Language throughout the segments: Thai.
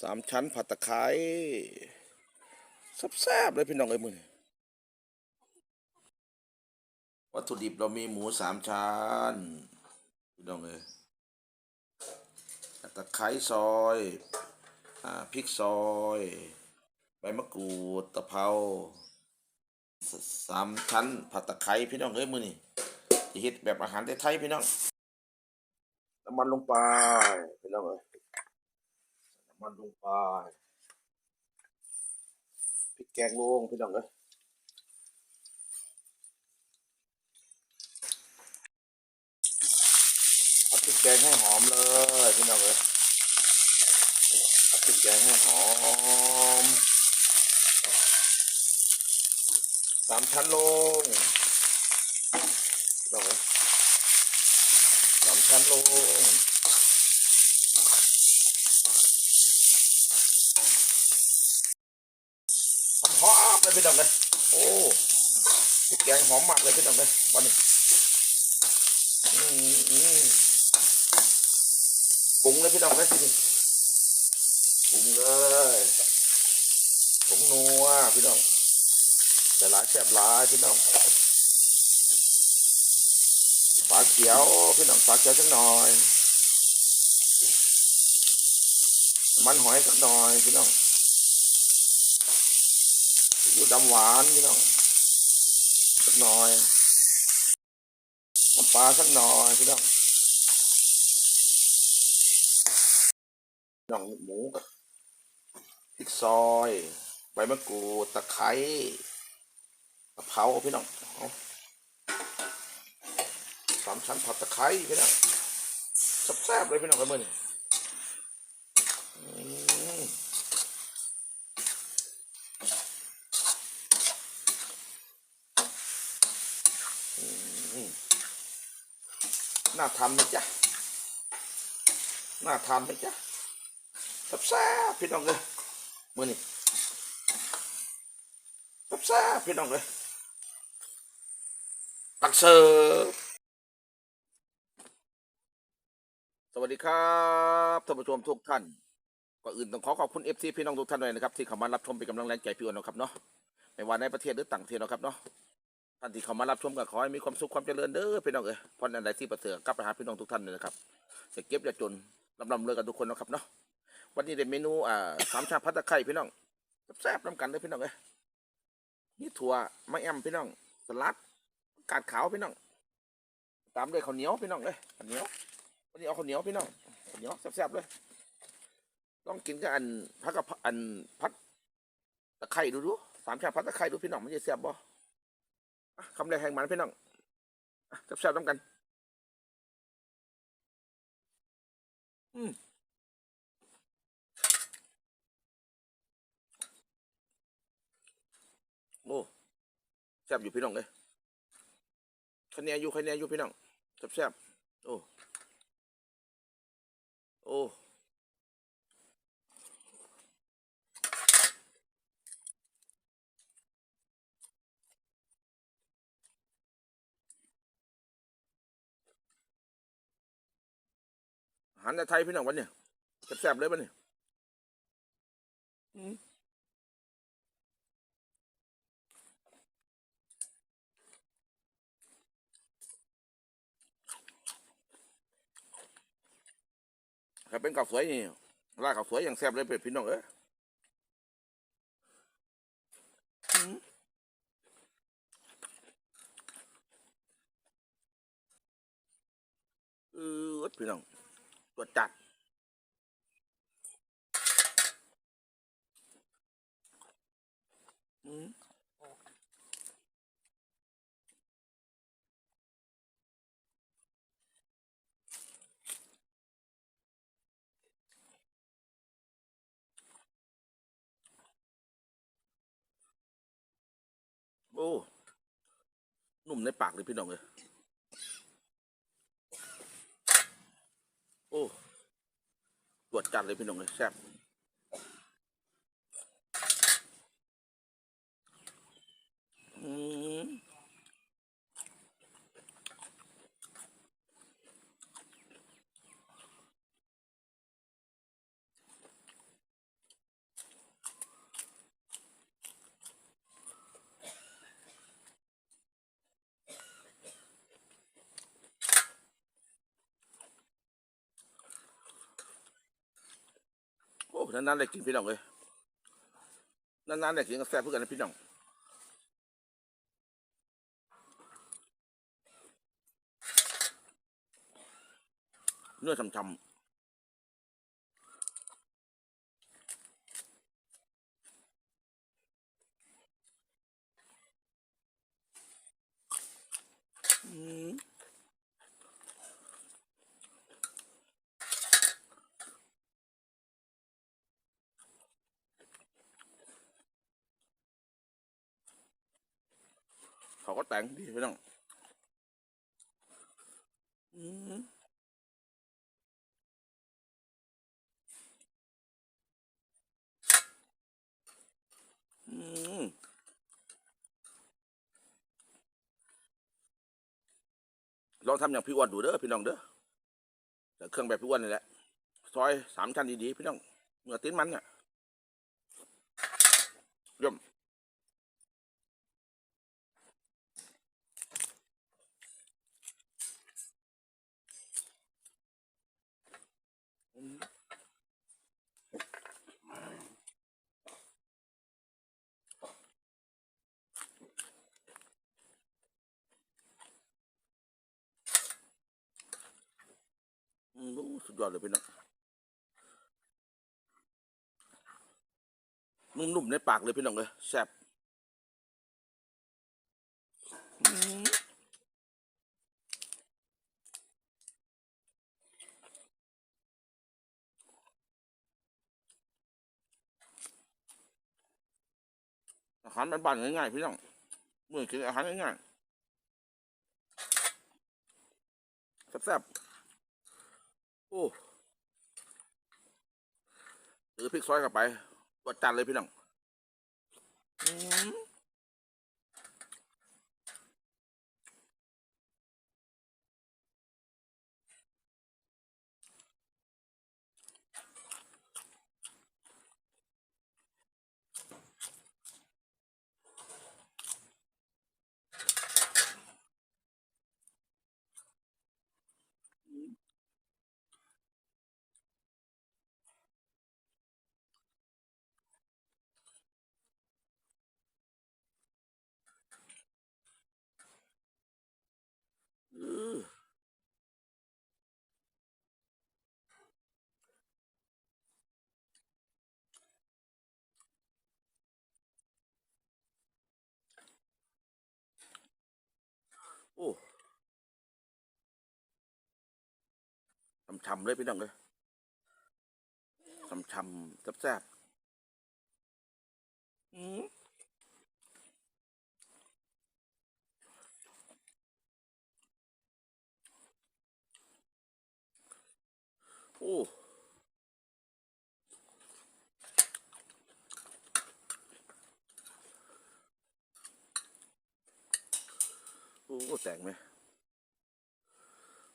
สามชั้นผัดตะไคร้แซ่บๆเลยพี่น้องเอ้ยมือนี้วัตถุดิบเรามีหมูสามชั้นพี่น้องเอ้ยตะไคร้ซอยอ่าพริกซอยใบมะกรูดตะเภาสสามชั้นผัดตะไคร้พี่น้องเอ้ยมือนี้จะเฮ็ดแบบอาหารไทยๆพี่น้องน้ำมันลงไปพี่น้องเอ้ย มันลงไปพริกแกงลงพี่น้องเอ้ยผัดพริกแกงให้หอมเลยพี่น้องเอ้ยผัดพริกแกงให้หอมสามชั้นลงพี่น้องเอ้ยสามชั้นลง หอมๆ เลยพี่น้องเลยโอ้พริกแกงหอมมากเลยพี่น้องเลยวันนี้ปรุงเลยพี่น้องเลยทีนี่ปรุงเลยผงนัวพี่น้องแต่หลายแซ่บหลายพี่น้องฝาเขียวพี่น้องฝาเขียวสักหน่อยน้ำมันหอยสักหน่อยพี่น้อง ดำหวานพี่น้องสักหน่อยน้ำปลาสักหน่อยพี่น้องน้องหมูกับพริกซอยใบมะกรูดตะไคร้กะเพราพี่น้องสามชั้นผัดตะไคร้พี่น้องแซ่บๆเลยพี่น้องไปเมื่อนี้ น่าทำไหมจ๊ะน่าทานไหมจ๊ะแซ่บๆพี่น้องเลยมือนี่แซ่บๆพี่น้องเลยตักเสิร์ฟสวัสดีครับท่านผู้ชมทุกท่านก่อนอื่นต้องขอขอบคุณเอฟซีพี่น้องทุกท่านเลยนะครับ ที่เข้ามารับชมเป็นกำลังแรงใจพี่อ้วนนะครับเนาะไม่ว่าในประเทศหรือต่างประเทศนะครับเนาะ ท่านที่เขามารับชมก็ขอให้มีความสุขความเจริญเด้อพี่น้องเอ้ยพรอันใดที่ประเสริฐกลับไปหาพี่น้องทุกท่านเลยนะครับจะเก็บอย่าจนลำลำเลยกันทุกคนนะครับเนาะวันนี้ได้เมนูอ่าสามชาพัตตะไคร้พี่น้องแซ่บๆน้ำกันเลยพี่น้องเอ้ยนี่ถั่วมะแอมพี่น้องสลัดกาดขาวพี่น้อง ตามด้วยข้าวเหนียวพี่น้องเอ้ยข้าวเหนียววันนี้เอาข้าวเหนียวพี่น้องข้าวเหนียวแซ่บๆเลยต้องกินกับอันพักกับอันพัดตะไคร้ดูดูสามชาพัตตะไคร้ดูพี่น้องมันจะแซ่บบ่อะ คำแรกแห่งมันพี่น้องอะแซ่บๆต้องกัน อืมโอ้แซ่บอยู่พี่น้องเลยคะแนนอยู่คะแนนอยู่พี่น้องแซ่บๆโอ้ โอ้ อาหารไทยพี่น้องวันเนี่ยแซ่บๆเลยวันเนี่ยอืมถ้าเป็นข้าวสวยนี่ราดข้าวสวยอย่างแซ่บเลยเป็ดพี่น้องเอ้ยอืมเออพี่น้อง ตัวจัด อืมโอ้ นุ่มในปากเลยพี่น้องเลยโอ้ตร วจจัดเลยพี่น้องเลยแซ่บอืม นานๆได้กินพี่น้องเลยนานๆได้กินกาแฟเพื่อกันนะพี่น้องเนื้อช่ำๆอืมเขา ก็แต่งดีพี่น้องอืมอืมลองทำอย่างพี่อ้วนดูเด้อพี่น้องเด้อแต่เครื่องแบบพี่อ้วนนี่แหละซอยสามชั้นดีๆพี่น้องเนื้อติ้นมันเนี่ยเยี่ยมอืมโอ้ สุดยอดเลยพี่น้องนุ่มๆในปากเลยพี่น้องเลยแซ่บอาหารบ้านๆง่ายๆพี่น้องเมื่อกินอาหารง่ายๆแซ่บๆ โอ้หรือพริกซอยเข้าไปตัวจันเลยพี่น้องอืมอื้อโอ้ ช่ำๆเลยพี่น้องเลยช่ำๆแซ่บๆอืมโอ้โอ้แตกไหม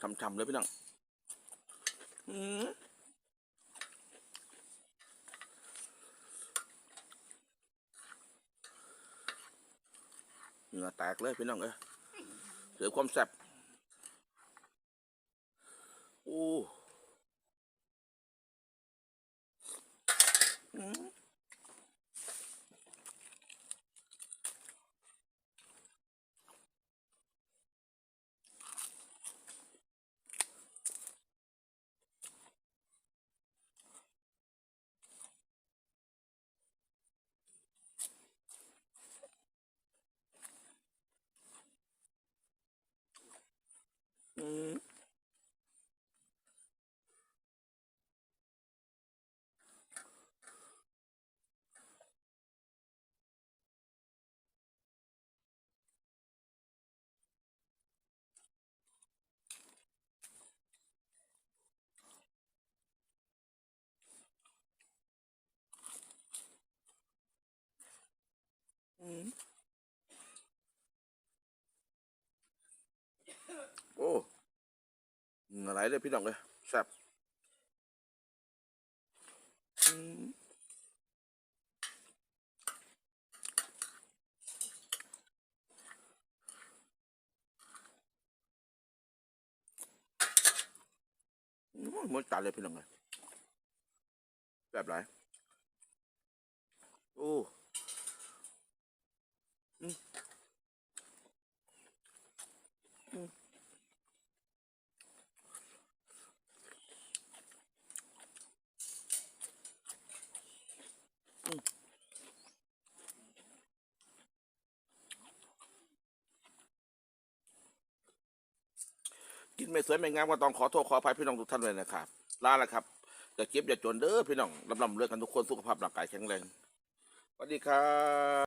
ช่ำๆเลยพี่น้อง อืมเหงื่อแตกเลยพี่น้องเอ้ยเสือความแซ่บโอ้อืมอืมอืม โอ้เหงื่อไหลเลยพี่น้องเลยแซ่บมอืมมันตายเลยพี่น้องเลยแบบไรโอ้ กินไม่สวยไม่งามก็ต้องขอโทษขออภัยพี่น้องทุกท่านเลยนะครับลาล้วครับอย่าเก็บอย่าจนเด้อพี่น้องลำลำเลือกันทุกคนสุขภาพร่างกายแข็งแรงสวัสดีครับ